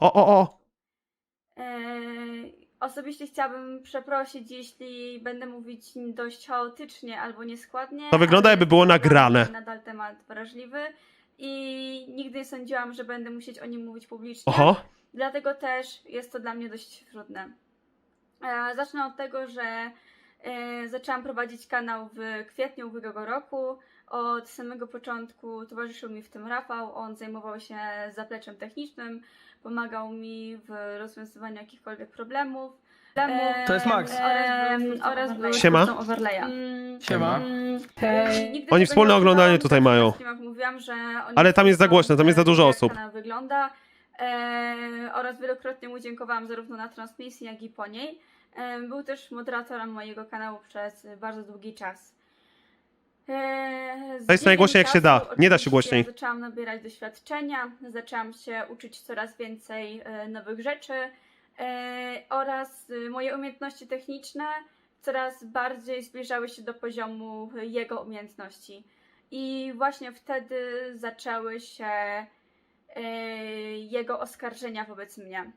O, o, o! Eee, Osobiście chciałabym przeprosić, jeśli będę mówić dość chaotycznie albo nieskładnie. To wygląda, ale jakby było nagrane. Nadal temat wrażliwy i nigdy nie sądziłam, że będę musieć o nim mówić publicznie. Oho! Dlatego też jest to dla mnie dość trudne. E, zacznę od tego, że e, zaczęłam prowadzić kanał w kwietniu ubiegłego roku. Od samego początku towarzyszył mi w tym Rafał. On zajmował się zapleczem technicznym, pomagał mi w rozwiązywaniu jakichkolwiek problemów. To jest Max. Oraz był, oraz był Siema. twórcą Overlaya. Mm, Siema. mm, Hej. Nigdy Oni tego wspólne nie oglądanie tutaj mają. Mówiłam, że oni Ale tam jest za głośno, tam jest za dużo jak osób. kanał wygląda. E, oraz wielokrotnie mu dziękowałam zarówno na transmisji, jak i po niej. E, był też moderatorem mojego kanału przez bardzo długi czas. E, z To jest najgłośniej, jak się da. Nie da się oczywiście głośniej. Zaczęłam nabierać doświadczenia, zaczęłam się uczyć coraz więcej e, nowych rzeczy e, oraz e, moje umiejętności techniczne coraz bardziej zbliżały się do poziomu jego umiejętności. I właśnie wtedy zaczęły się e, jego oskarżenia wobec mnie.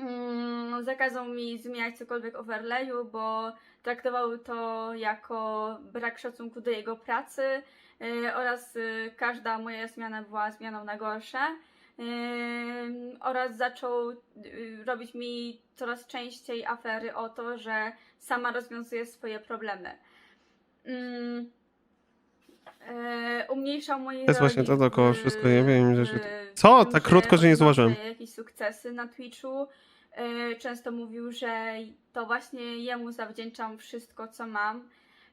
Mm, zakazał mi zmieniać cokolwiek overlayu, bo traktował to jako brak szacunku do jego pracy e, oraz e, każda moja zmiana była zmianą na gorsze. Ym, oraz zaczął robić mi coraz częściej afery o to, że sama rozwiązuje swoje problemy. E, umniejszał moje To jest właśnie to dookoła wszystko, nie wiem, że- Co? Tak krótko, że nie zauważyłem. Jakieś sukcesy na Twitchu. E, Często mówił, że to właśnie jemu zawdzięczam wszystko, co mam,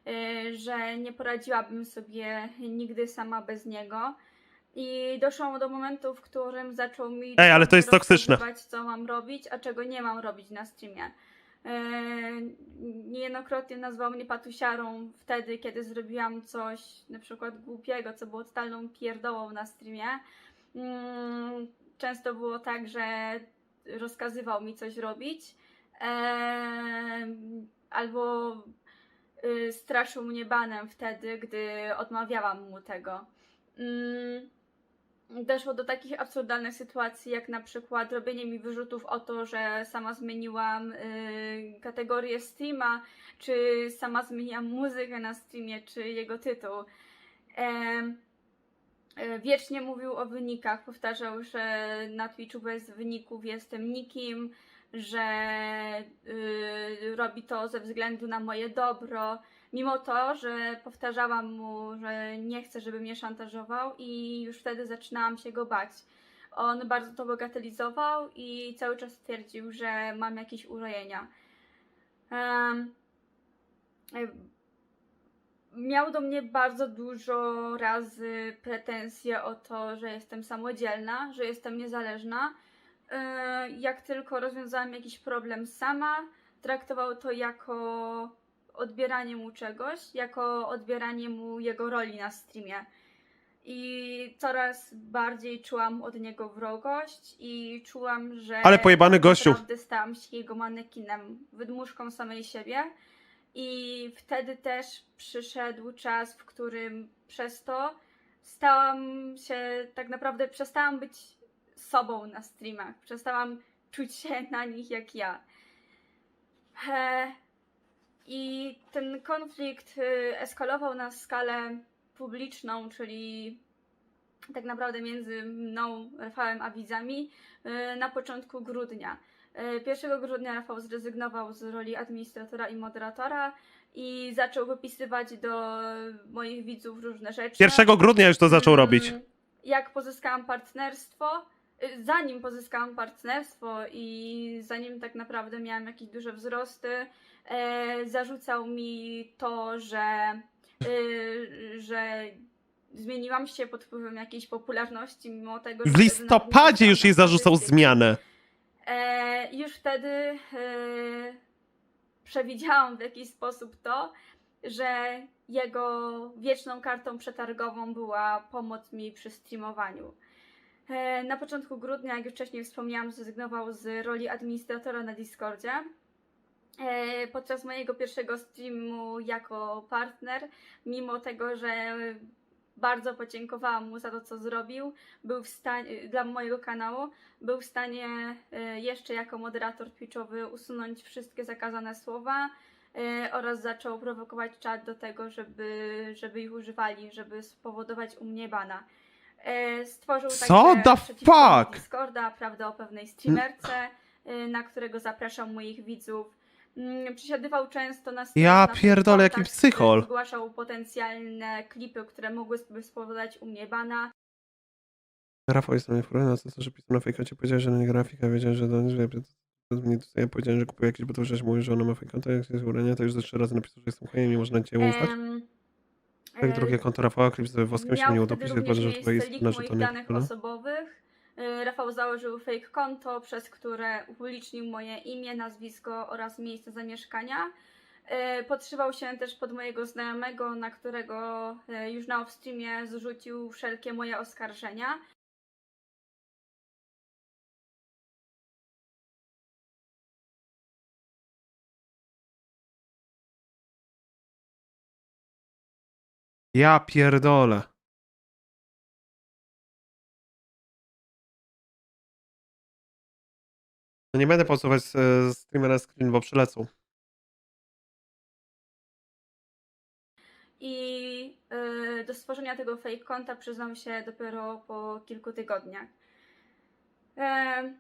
e, że nie poradziłabym sobie nigdy sama bez niego. I doszło do momentu, w którym zaczął mi Ej, ale to jest toksyczne. co mam robić, a czego nie mam robić na streamie. E, Niejednokrotnie nazwał mnie patusiarą wtedy, kiedy zrobiłam coś na przykład głupiego, co było totalną pierdołą na streamie. Mm, Często było tak, że rozkazywał mi coś robić albo y, straszył mnie banem wtedy, gdy odmawiałam mu tego. Mm, Doszło do takich absurdalnych sytuacji, jak na przykład robienie mi wyrzutów o to, że sama zmieniłam y, kategorię streama, czy sama zmieniłam muzykę na streamie, czy jego tytuł. Wiecznie mówił o wynikach, powtarzał, że na Twitchu bez wyników jestem nikim, że y, robi to ze względu na moje dobro. Mimo to, że powtarzałam mu, że nie chcę, żeby mnie szantażował, i już wtedy zaczynałam się go bać. On bardzo to bagatelizował i cały czas twierdził, że mam jakieś urojenia. E, miał do mnie bardzo dużo razy pretensje o to, że jestem samodzielna, że jestem niezależna. E, Jak tylko rozwiązałam jakiś problem sama, traktował to jako odbieranie mu czegoś, jako odbieranie mu jego roli na streamie. I coraz bardziej czułam od niego wrogość i czułam, że Ale pojebany gościu. naprawdę stałam się jego manekinem, wydmuszką samej siebie. I wtedy też przyszedł czas, w którym przez to stałam się, tak naprawdę przestałam być sobą na streamach. Przestałam czuć się na nich jak ja. E, I ten konflikt y, eskalował na skalę publiczną, czyli tak naprawdę między mną, Rafałem a widzami y, na początku grudnia. Y, 1 grudnia Rafał zrezygnował z roli administratora i moderatora i zaczął wypisywać do moich widzów różne rzeczy. 1 grudnia już to zaczął Mm, robić. Jak pozyskałam partnerstwo, y, zanim pozyskałam partnerstwo i zanim tak naprawdę miałam jakieś duże wzrosty, e, zarzucał mi to, że, y, że zmieniłam się pod wpływem jakiejś popularności, mimo tego, że W listopadzie już jej zarzucał zmianę. E, już wtedy e, przewidziałam w jakiś sposób to, że jego wieczną kartą przetargową była pomoc mi przy streamowaniu. E, na początku grudnia, jak już wcześniej wspomniałam, zrezygnował z roli administratora na Discordzie. E, podczas mojego pierwszego streamu jako partner, mimo tego, że bardzo podziękowałam mu za to, co zrobił. Był w stanie, dla mojego kanału, był w stanie e, jeszcze jako moderator Twitchowy usunąć wszystkie zakazane słowa e, oraz zaczął prowokować czat do tego, żeby, żeby ich używali, żeby spowodować u mnie bana. Stworzył Co the fuck? Discorda, prawda, o pewnej streamerce, na którego zapraszał moich widzów. Mm, Przysiadywał często na stream, Ja na pierdolę, jaki kontakt, psychol. Zgłaszał potencjalne klipy, które mogłyby spowodować u mnie bana. Rafał jest na mnie wkurwiony, na to, że pisał na fejkocie, powiedział, że nie grafika, wiedział, że do że mnie tutaj ja powiedziałem, że kupuję jakieś, bo to że mówił, że ona ma fejkonto, jak jest urania, to już ze trzy razy napisał, że jestem chujem, nie można cię ufać. Em, Jak e, drugie konto Rafała, klip z woskiem się Miał nie wtedy udopić, również bardzo, że to miejsce jest leak na że to moich nie danych osobowych. E, Rafał założył fake konto, przez które upublicznił moje imię, nazwisko oraz miejsce zamieszkania. E, Podszywał się też pod mojego znajomego, na którego e, już na offstreamie zrzucił wszelkie moje oskarżenia. Ja pierdolę. No nie będę posuwać z streamera screen, bo przylecą. I y, do stworzenia tego fake konta przyznam się dopiero po kilku tygodniach. E,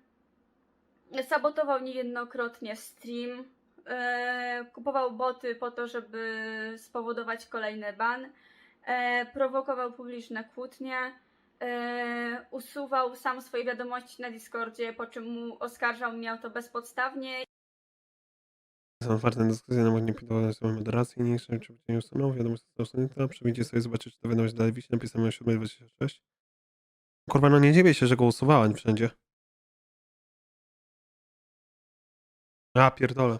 sabotował niejednokrotnie stream, e, kupował boty po to, żeby spowodować kolejny ban, e, prowokował publiczne kłótnie, e, usuwał sam swoje wiadomości na Discordzie, po czym mu oskarżał mnie o to bezpodstawnie Są otwarte na dyskusję, nawet nie pilnować sobie moderacji, nie chcę, czy nie usunął, wiadomość została usunięta, przewidzicie sobie zobaczyć, czy ta wiadomość dalej wisi, napisane o 7.26. Kurwa, no nie dziwię się, że go usuwałem wszędzie. Ja pierdolę.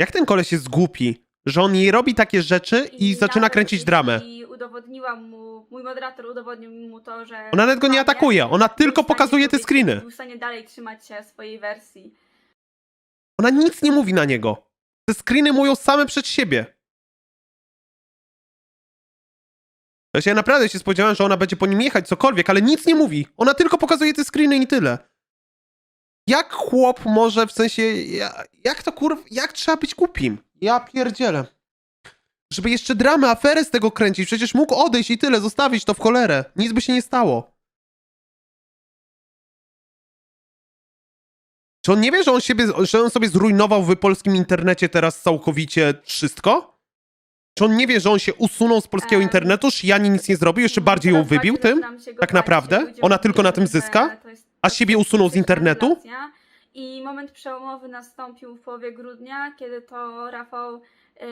Jak ten koleś jest głupi, że on nie robi takie rzeczy i, zaczyna nawet kręcić dramę. I udowodniłam mu, mój moderator udowodnił mu to, że. Ona nawet go nie kłamie. atakuje, ona Był tylko w stanie pokazuje te powiedzieć- screeny. Był w stanie dalej trzymać się swojej wersji. Ona nic nie mówi na niego. Te screeny mówią same przed siebie. Ja się naprawdę się spodziewałem, że ona będzie po nim jechać, cokolwiek, ale nic nie mówi. Ona tylko pokazuje te screeny i tyle. Jak chłop może, w sensie, ja, jak to kurw, jak trzeba być głupim? Ja pierdzielę. Żeby jeszcze dramę, aferę z tego kręcić, przecież mógł odejść i tyle, zostawić to w cholerę. Nic by się nie stało. Czy on nie wie, że on, siebie, że on sobie zrujnował w polskim internecie teraz całkowicie wszystko? Czy on nie wie, że on się usunął z polskiego internetu, Shiani nic nie zrobił, jeszcze bardziej ją wybił tym? zaczynam się go Tak naprawdę? Ona tylko na tym że zyska? A siebie usunął z internetu? I moment przełomowy nastąpił w połowie grudnia, kiedy to Rafał yy,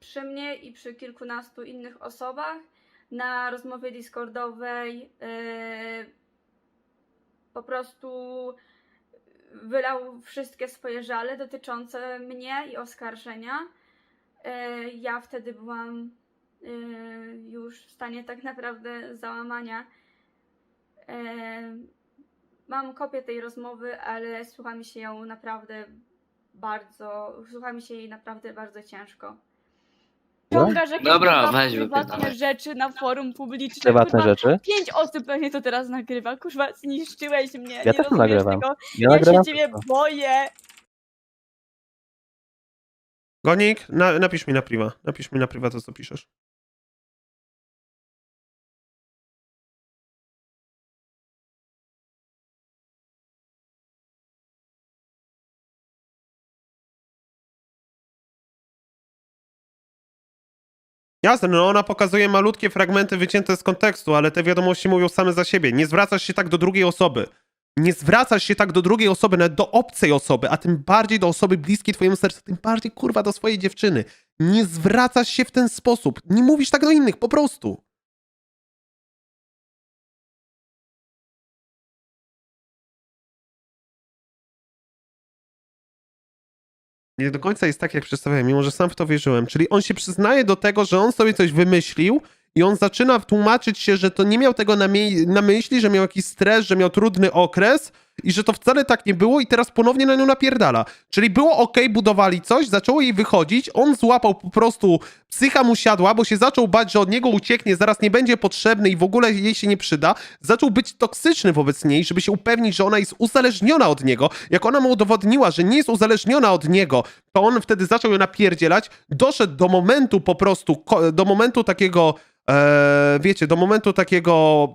przy mnie i przy kilkunastu innych osobach na rozmowie Discordowej yy, po prostu wylał wszystkie swoje żale dotyczące mnie i oskarżenia. Yy, ja wtedy byłam yy, już w stanie tak naprawdę załamania. Yy, Mam kopię tej rozmowy, ale słucha mi się ją naprawdę bardzo, słucha mi się jej naprawdę bardzo ciężko. Ciągasz jakieś Dobra, kurwa, weź prywatne wypierdalaj. rzeczy na forum publicznym. Prywatne kurwa, rzeczy. Pięć osób pewnie to teraz nagrywa. Kurwa, zniszczyłeś mnie. Ja nie też rozumiesz nagrywam. Tego. Ja Ja, nagrywam się ciebie wszystko. boję. Gonik, na, napisz mi na priwa. Napisz mi na priwa to, co piszesz. Jasne, no ona pokazuje malutkie fragmenty wycięte z kontekstu, ale te wiadomości mówią same za siebie. Nie zwracasz się tak do drugiej osoby. Nie zwracasz się tak do drugiej osoby, nawet do obcej osoby, a tym bardziej do osoby bliskiej twojemu sercu, tym bardziej kurwa do swojej dziewczyny. Nie zwracasz się w ten sposób. Nie mówisz tak do innych, po prostu. Nie do końca jest tak, jak przedstawiałem, mimo że sam w to wierzyłem. Czyli on się przyznaje do tego, że on sobie coś wymyślił i on zaczyna tłumaczyć się, że to nie miał tego na, na myśli, że miał jakiś stres, że miał trudny okres i że to wcale tak nie było i teraz ponownie na nią napierdala. Czyli było ok, budowali coś, zaczęło jej wychodzić, on złapał po prostu, psycha mu siadła, bo się zaczął bać, że od niego ucieknie, zaraz nie będzie potrzebny i w ogóle jej się nie przyda. Zaczął być toksyczny wobec niej, żeby się upewnić, że ona jest uzależniona od niego. Jak ona mu udowodniła, że nie jest uzależniona od niego, to on wtedy zaczął ją napierdzielać, doszedł do momentu po prostu, do momentu takiego, e, wiecie, do momentu takiego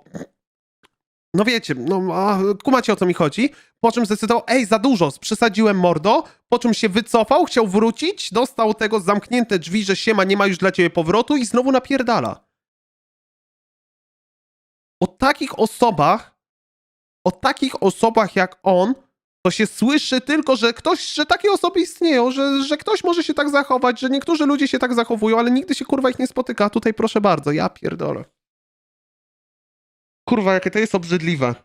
no wiecie, no a, kumacie o co mi chodzi, po czym zdecydował, ej, za dużo, przesadziłem mordo, po czym się wycofał, chciał wrócić, dostał tego zamknięte drzwi, że siema, nie ma już dla ciebie powrotu i znowu napierdala. O takich osobach, o takich osobach jak on, to się słyszy tylko, że ktoś, że takie osoby istnieją, że, że ktoś może się tak zachować, że niektórzy ludzie się tak zachowują, ale nigdy się kurwa ich nie spotyka. Tutaj proszę bardzo, ja pierdolę. Kurwa, jakie to jest obrzydliwe.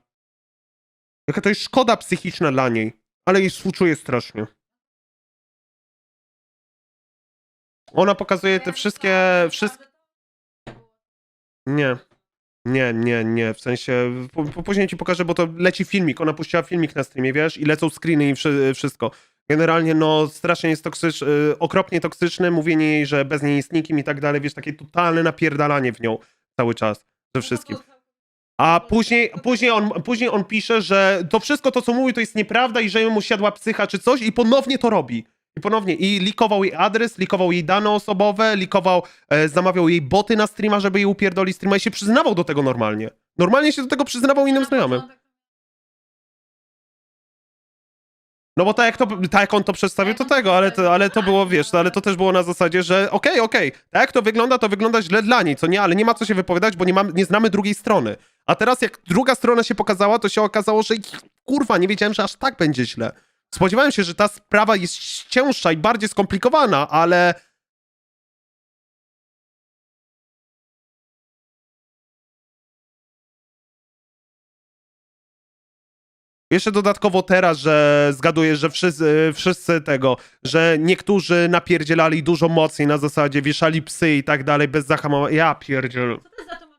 Jaka to jest szkoda psychiczna dla niej. Ale jej współczuję strasznie. Ona pokazuje te wszystkie... wszystkie... Nie. Nie, nie, nie. W sensie... Po, później ci pokażę, bo to leci filmik. Ona puściła filmik na streamie, wiesz? I lecą screeny i wszy, wszystko. Generalnie, no, strasznie jest toksycz, y, okropnie toksyczne. Mówienie jej, że bez niej jest nikim i tak dalej. Wiesz, takie totalne napierdalanie w nią cały czas. Ze wszystkim. A później, później, on, później on pisze, że to wszystko to, co mówi, to jest nieprawda i że mu siadła psycha czy coś i ponownie to robi. I ponownie. I likował jej adres, likował jej dane osobowe, likował, e, zamawiał jej boty na streama, żeby jej upierdoli streama i się przyznawał do tego normalnie. Normalnie się do tego przyznawał innym znajomym. No bo tak jak, to, tak jak on to przedstawił, to tego, ale to, ale to było, wiesz, no, ale to też było na zasadzie, że okej, okej, tak jak to wygląda, to wygląda źle dla niej, co nie, ale nie ma co się wypowiadać, bo nie, mam, nie znamy drugiej strony. A teraz jak druga strona się pokazała, to się okazało, że kurwa, nie wiedziałem, że aż tak będzie źle. Spodziewałem się, że ta sprawa jest cięższa i bardziej skomplikowana, ale Jeszcze dodatkowo teraz, że zgaduję, że wszyscy, wszyscy tego, że niektórzy napierdzielali dużo mocniej na zasadzie, wieszali psy i tak dalej bez zahamowania. Ja pierdziel. Co to za to ma...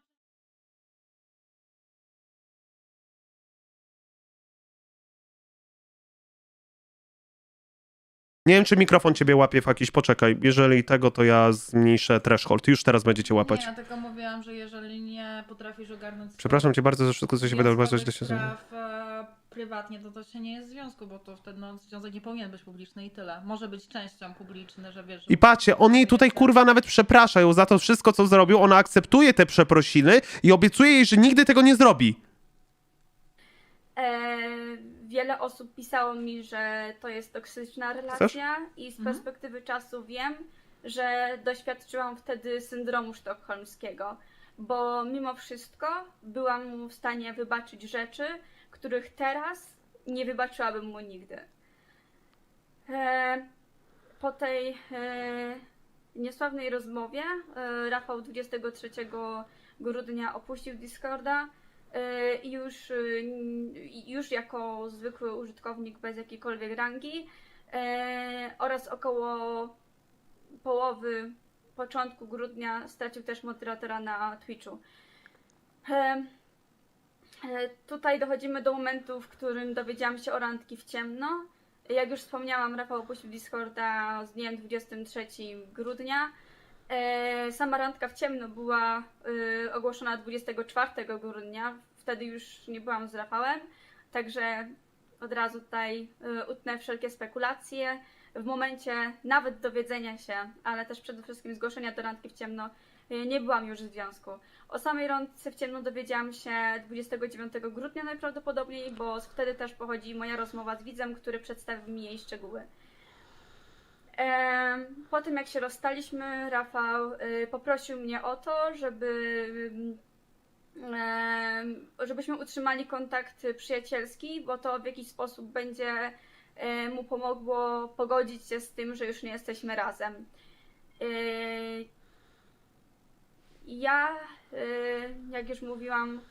Nie wiem, czy mikrofon ciebie łapie w jakiś, poczekaj. Jeżeli tego, to ja zmniejszę threshold. Już teraz będziecie łapać. Nie, ja tylko mówiłam, że jeżeli nie potrafisz ogarnąć... Przepraszam cię bardzo za wszystko, co się wydarzyło. Spraw e, prywatnie, to to się nie jest w związku, bo to wtedy no, związek nie powinien być publiczny i tyle. Może być częścią publiczny, że wiesz... że- I patrzcie, on jej tutaj kurwa nawet przeprasza ją za to wszystko, co zrobił. Ona akceptuje te przeprosiny i obiecuje jej, że nigdy tego nie zrobi. E, wiele osób pisało mi, że to jest toksyczna relacja i z Mhm. perspektywy czasu wiem, że doświadczyłam wtedy syndromu sztokholmskiego, bo mimo wszystko byłam mu w stanie wybaczyć rzeczy, których teraz nie wybaczyłabym mu nigdy. E, po tej e, niesławnej rozmowie e, Rafał 23 grudnia opuścił Discorda i już, już jako zwykły użytkownik bez jakiejkolwiek rangi oraz około połowy, początku grudnia stracił też moderatora na Twitchu. E, Tutaj dochodzimy do momentu, w którym dowiedziałam się o randki w ciemno. Jak już wspomniałam, Rafał opuścił Discorda z dniem 23 grudnia. E, Sama randka w ciemno była e, ogłoszona 24 grudnia. Wtedy już nie byłam z Rafałem, także od razu tutaj utnę wszelkie spekulacje. W momencie nawet dowiedzenia się, ale też przede wszystkim zgłoszenia do randki w ciemno, nie byłam już w związku. O samej randce w ciemno dowiedziałam się 29 grudnia najprawdopodobniej, bo wtedy też pochodzi moja rozmowa z widzem, który przedstawił mi jej szczegóły. Po tym jak się rozstaliśmy, Rafał y, poprosił mnie o to, żeby żebyśmy utrzymali kontakt przyjacielski, bo to w jakiś sposób będzie mu pomogło pogodzić się z tym, że już nie jesteśmy razem. Ja, y, jak już mówiłam,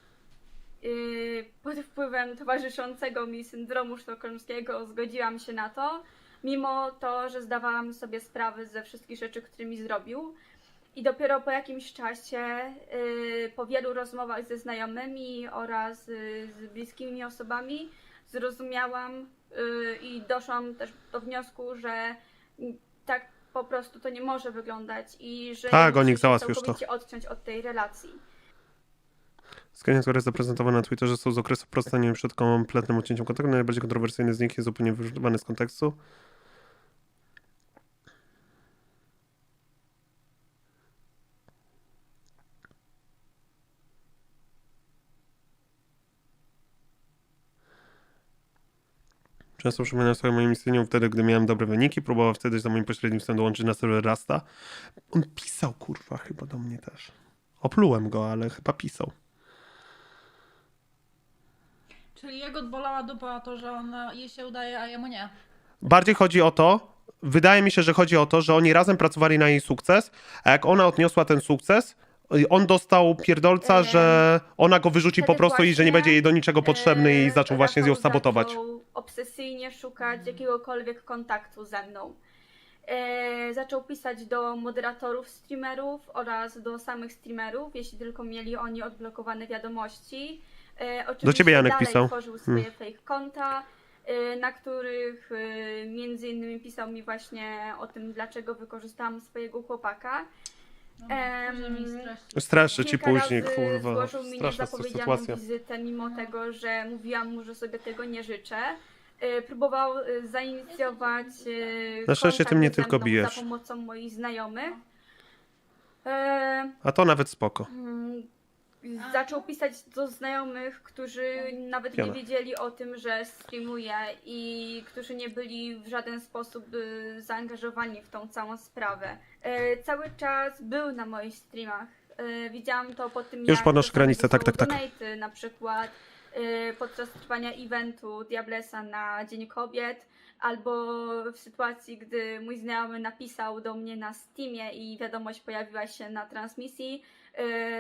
y, pod wpływem towarzyszącego mi syndromu sztokholmskiego zgodziłam się na to, mimo to, że zdawałam sobie sprawę ze wszystkich rzeczy, które mi zrobił. I dopiero po jakimś czasie, y, po wielu rozmowach ze znajomymi oraz z bliskimi osobami, zrozumiałam i doszłam też do wniosku, że tak po prostu to nie może wyglądać i że Tak, muszę Onik, się załatw już to. odciąć od tej relacji. Skania, które jest zaprezentowane na Twitterze, są z okresu prostaniem przed kompletnym odcięciem kontaktu. Najbardziej kontrowersyjny z nich jest zupełnie wyrwany z kontekstu. Często przypominam sobie moim istnieniu wtedy, gdy miałem dobre wyniki. Próbował wtedy za moim pośrednictwem dołączyć na serwer Rasta. On pisał, kurwa, chyba do mnie też. Oplułem go, ale chyba pisał. Czyli jego bolała dupa to, że on jej się udaje, a jemu nie. Bardziej chodzi o to, wydaje mi się, że chodzi o to, że oni razem pracowali na jej sukces, a jak ona odniosła ten sukces, on dostał pierdolca, że ona go wyrzuci po wtedy prostu i że nie właśnie, będzie jej do niczego potrzebny i E, zaczął właśnie z nią Rafał sabotować. Zaczął obsesyjnie szukać jakiegokolwiek kontaktu ze mną. E, zaczął pisać do moderatorów streamerów oraz do samych streamerów, jeśli tylko mieli oni odblokowane wiadomości. E, oczywiście ciebie Janek dalej pisał. tworzył swoje fake konta, e, na których między innymi pisał mi właśnie o tym, dlaczego wykorzystałam swojego chłopaka. Em. Streszy ci Kilka później, razy kurwa. Złożył mi Straszna niezapowiedzianą sytuacja. wizytę, mimo tego, że mówiłam mu, że sobie tego nie życzę. E, Próbował e, zainicjować. e, Na szczęście ty kontakt mnie ze tylko mną bijesz. Za pomocą moich znajomych. E, A to nawet spoko. mm, Zaczął pisać do znajomych, którzy nawet nie wiedzieli o tym, że streamuję i którzy nie byli w żaden sposób y, zaangażowani w tą całą sprawę. E, cały czas był na moich streamach. E, widziałam to po tym, Już jak czasami granicę, tak, tak, tak. donaty, na przykład e, podczas trwania eventu Diablesa na Dzień Kobiet, albo w sytuacji, gdy mój znajomy napisał do mnie na Steamie i wiadomość pojawiła się na transmisji,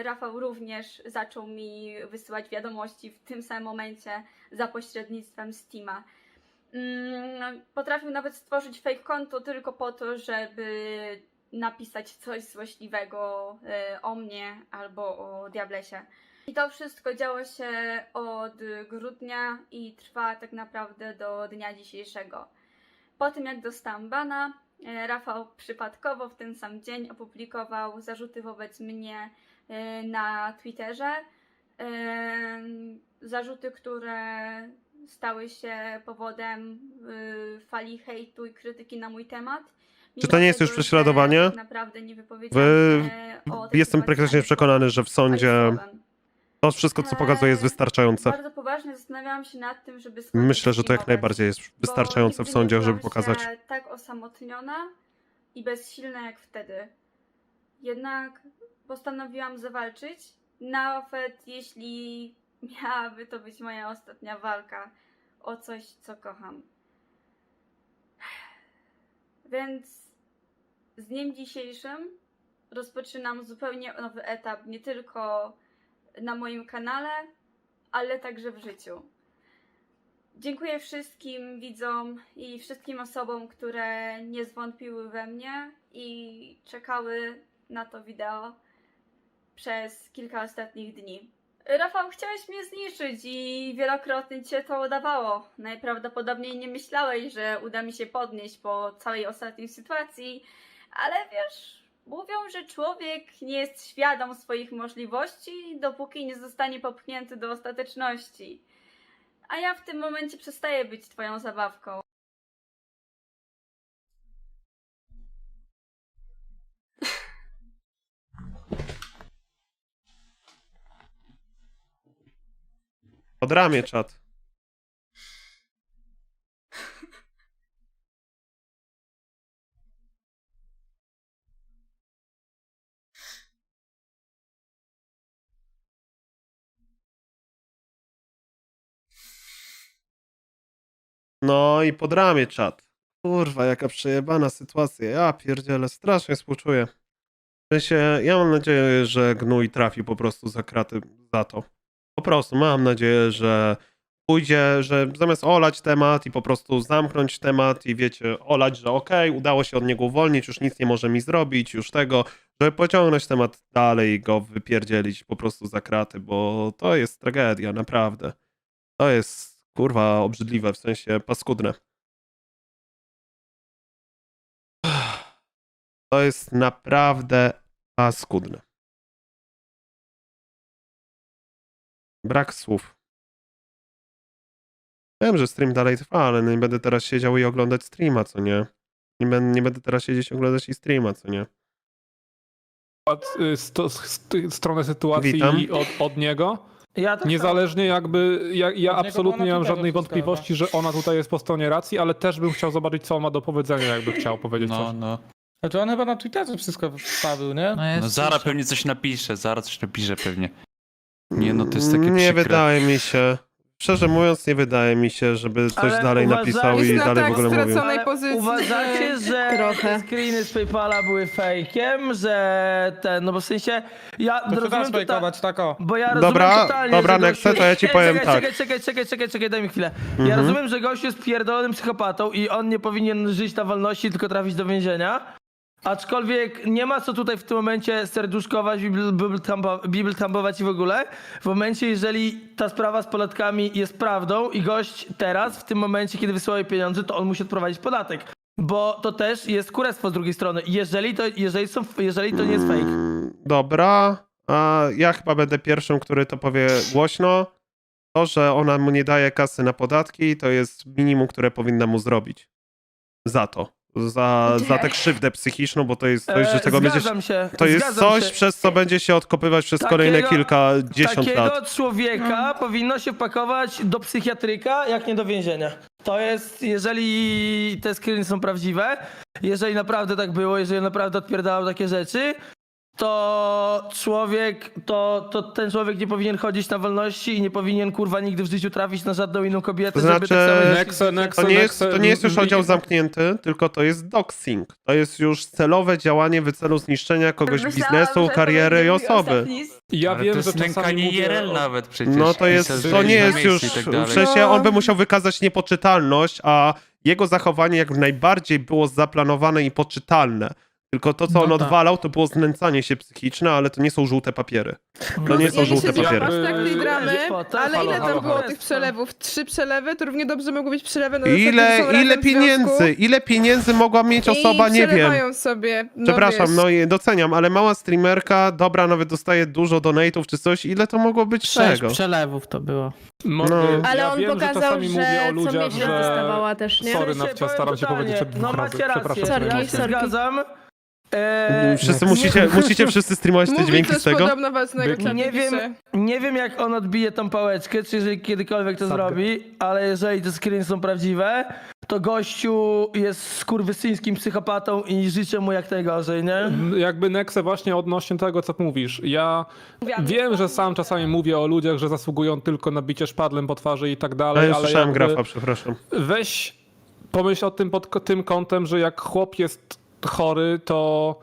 Rafał również zaczął mi wysyłać wiadomości w tym samym momencie za pośrednictwem Steama. Mm, Potrafił nawet stworzyć fake konto tylko po to, żeby napisać coś złośliwego e, o mnie albo o Diablesie. I to wszystko działo się od grudnia i trwa tak naprawdę do dnia dzisiejszego. Po tym jak dostałam bana, e, Rafał przypadkowo w ten sam dzień opublikował zarzuty wobec mnie e, na Twitterze. E, Zarzuty, które stały się powodem fali hejtu i krytyki na mój temat. Czy to nie jest już Mimo prześladowanie? Tak naprawdę nie wypowiedziałam tej Jestem praktycznie przekonany, że w sądzie. To wszystko, co pokazuje, jest wystarczające. Bardzo poważnie zastanawiałam się nad tym, żeby Myślę, że to jak najbardziej jest bo wystarczające w nigdy sądzie, żeby czułam pokazać. Się tak osamotniona i bezsilna jak wtedy. Jednak postanowiłam zawalczyć, nawet jeśli miałaby to być moja ostatnia walka o coś, co kocham. Więc z dniem dzisiejszym rozpoczynam zupełnie nowy etap, nie tylko na moim kanale, ale także w życiu. Dziękuję wszystkim widzom i wszystkim osobom, które nie zwątpiły we mnie i czekały na to wideo przez kilka ostatnich dni. Rafał, chciałeś mnie zniszczyć i wielokrotnie ci się to udawało. Najprawdopodobniej nie myślałeś, że uda mi się podnieść po całej ostatniej sytuacji, ale wiesz, mówią, że człowiek nie jest świadom swoich możliwości, dopóki nie zostanie popchnięty do ostateczności. A ja w tym momencie przestaję być twoją zabawką. Od ramię czat. No i pod ramię czat. Kurwa, jaka przejebana sytuacja. Ja pierdzielę, strasznie współczuję. W ja mam nadzieję, że gnój trafi po prostu za kraty za to. Po prostu mam nadzieję, że pójdzie, że zamiast olać temat i po prostu zamknąć temat i wiecie, olać, że okej, udało się od niego uwolnić, już nic nie może mi zrobić, już tego, żeby pociągnąć temat dalej i go wypierdzielić po prostu za kraty, bo to jest tragedia, naprawdę. To jest kurwa obrzydliwe, w sensie paskudne. To jest naprawdę paskudne. Brak słów. Wiem, że stream dalej trwa, ale nie będę teraz siedział i oglądać streama, co nie? Nie będę, nie będę teraz siedzieć i oglądać i streama, co nie? od, y, sto, st, stronę sytuacji Witam. od, od niego. Ja tak Niezależnie jakby, ja, ja Od niego absolutnie nie mam żadnej wątpliwości, że ona tutaj jest po stronie racji, ale też bym chciał zobaczyć, co on ma do powiedzenia, jakby chciał powiedzieć No, coś. no. Znaczy on chyba na Twitterze wszystko wstawił, nie? No, jest No Zara pewnie coś napisze, Zara coś napisze pewnie. Nie, no to jest takie Nie przykre. wydaje mi się. Szczerze mówiąc, nie wydaje mi się, żeby coś Ale dalej uważa- napisał Jest i na dalej tak w ogóle mówił. straconej Ale pozycji. Uważacie, że Trochę. te screeny z Paypala były fejkiem, że ten, no bo w sensie, ja To da rozumiem tota- sfejkować, tako. bo ja rozumiem Dobra, totalnie, dobra, że Nexe, gościu- to ja ci Czekaj, powiem czekaj, tak. Czekaj, czekaj, czekaj, czekaj, czekaj, daj mi chwilę. Ja Mhm. rozumiem, że gościu jest pierdolonym psychopatą i on nie powinien żyć na wolności, tylko trafić do więzienia. Aczkolwiek nie ma co tutaj w tym momencie serduszkować, bibeltambować i w ogóle. W momencie, jeżeli ta sprawa z podatkami jest prawdą i gość teraz, w tym momencie, kiedy wysyła pieniądze, to on musi odprowadzić podatek. Bo to też jest kurestwo z drugiej strony. Jeżeli to, jeżeli są, jeżeli to nie jest fake. Dobra, a ja chyba będę pierwszym, który to powie głośno. To, że ona mu nie daje kasy na podatki, to jest minimum, które powinna mu zrobić. Za to. Za, za tę krzywdę psychiczną, bo to jest coś, że E, tego będziesz. zgadzam się. To jest zgadzam coś, się. przez co będzie się odkopywać przez kolejne Takiego- kilkadziesiąt Takiego lat. człowieka powinno się pakować do psychiatryka, jak nie do więzienia. To jest, jeżeli te screeny są prawdziwe, jeżeli naprawdę tak było, jeżeli naprawdę odpierdalał takie rzeczy, to człowiek, to, to ten człowiek nie powinien chodzić na wolności i nie powinien kurwa nigdy w życiu trafić na żadną inną kobietę, To żeby znaczy- tak samo Nexe, Nexe, To nie, jest, to nie jest już oddział zamknięty, tylko to jest doxing. To jest już celowe działanie w celu zniszczenia kogoś Myślałam, biznesu, że kariery i osoby. ostatni Ja Ale wiem, to jest że czasami nękanie mówię IRL o- nawet przecież. No to jest, to nie jest już, tak w sensie on by musiał wykazać niepoczytalność, a jego zachowanie jak najbardziej było zaplanowane i poczytalne. Tylko to, co No on tak. odwalał, to było znęcanie się psychiczne, ale to nie są żółte papiery. To nie są żółte papiery. aż tak tej dramy, ale ile tam było tych przelewów? Trzy przelewy? To równie dobrze mogły być przelewy na zasadzie, że Ile, razem ile w pieniędzy, związku ile pieniędzy mogła mieć osoba, i nie wiem. przelewają sobie, no Przepraszam, wiesz. no i doceniam, ale mała streamerka, dobra, nawet dostaje dużo donate'ów czy coś, ile to mogło być Sześć tego? przelewów to było. Mo- No. ja Ale on wiem, pokazał, czasami że, mówię o co ludziach, miesiąc że... dostawała też, nie? Sorry, Nawcia, powiem staram się powiedzieć dwóch No razy. macie rację, Przepraszam, ja sorry. zgadzam. Eee, Wszyscy musicie, musicie wszyscy streamować te Mówi dźwięki z tego? podobno Nie wiem, nie wiem jak on odbije tą pałeczkę, czy jeżeli kiedykolwiek to zrobi, ale jeżeli te screeny są prawdziwe, to gościu jest skurwysyńskim psychopatą i życzę mu jak najgorzej, nie? Jakby Nexe właśnie odnośnie tego, co mówisz. Ja Mówiłam, wiem, że sam czasami mówię o ludziach, że zasługują tylko na bicie szpadlem po twarzy i tak Ale dalej, ja ale słyszałem jakby grafa, przepraszam. weź pomyśl o tym pod ko- tym kątem, że jak chłop jest chory, to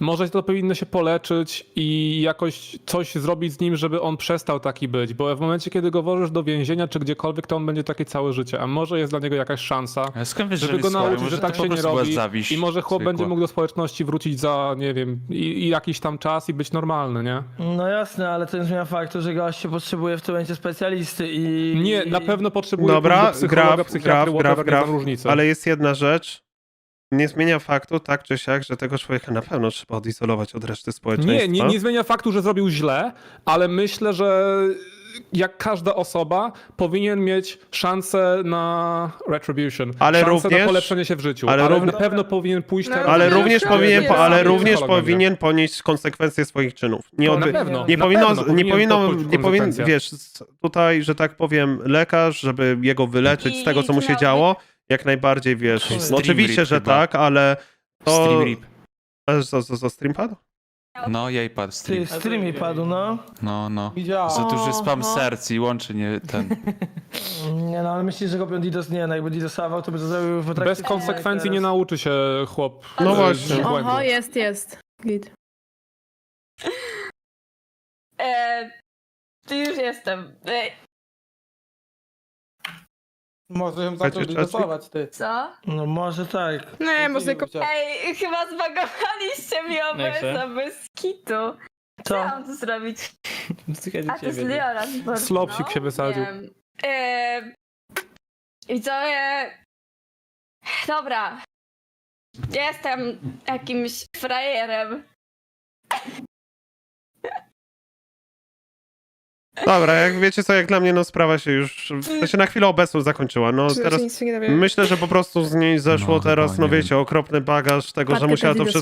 może to powinno się poleczyć i jakoś coś zrobić z nim, żeby on przestał taki być, bo w momencie, kiedy go włożysz do więzienia czy gdziekolwiek, to on będzie taki całe życie, a może jest dla niego jakaś szansa, wiesz, żeby że go nauczyć, Może że tak się nie robi zawiść i może chłop zwykła. będzie mógł do społeczności wrócić za, nie wiem, i, i jakiś tam czas i być normalny, nie? No jasne, ale to nie zmienia faktu, że gościu potrzebuje w tym momencie specjalisty i... Nie, na pewno potrzebuje Dobra, psychologa, graf, psychiatry, graf, graf, graf, różnicy. ale jest jedna rzecz, nie zmienia faktu, tak czy siak, że tego człowieka na pewno trzeba odizolować od reszty społeczeństwa. Nie, nie, nie zmienia faktu, że zrobił źle, ale myślę, że jak każda osoba powinien mieć szansę na retribution, Ale szansę również- na polepszenie się w życiu, ale ale, na pewno powinien pójść No, teraz... Ale Rozumiem, również że powinien, po, ale również powinien ponieść konsekwencje swoich czynów. Nie, odby, na pewno. nie na powinno, pewno nie powinien powinno, nie powinien, wiesz, tutaj, że tak powiem, lekarz, żeby jego wyleczyć z tego, co mu się I- działo, jak najbardziej, wiesz, no oczywiście, rip że chyba. tak, ale to... Stream rip. Ale Co, co, co, streampad? No, jej padł stream. Ty, stream mi padł, no. No, no. Widziałem. Za duży spam Oho. serc i łączy nie ten. Nie no, ale myślisz, że kopią DDoS? Nie, no jakby DDoSował, to by to zrobił w trakcie... Bez konsekwencji nie nauczy się chłop. No e, właśnie. błędu. Oho, jest, jest. Git. E, tu już jestem. E, Może ją zaczął głosować, ty. co? No może tak. Nie, może ko- Ej, chyba zbagowaliście mi OBS-a bez kitu. Co Co? mam tu zrobić? Słuchaj A to jest Leora z Bordeaux. Slopsik się wysadził. Wiem. E, Widzowie... Dobra. Jestem jakimś frajerem. Dobra, jak wiecie co, jak dla mnie, no sprawa się już, to się na chwilę obecną zakończyła. No teraz nic się nie dowiemy? myślę, że po prostu z niej zeszło No, chyba teraz, no nie wiecie, okropny bagaż tego, że Matkę musiała to wszystko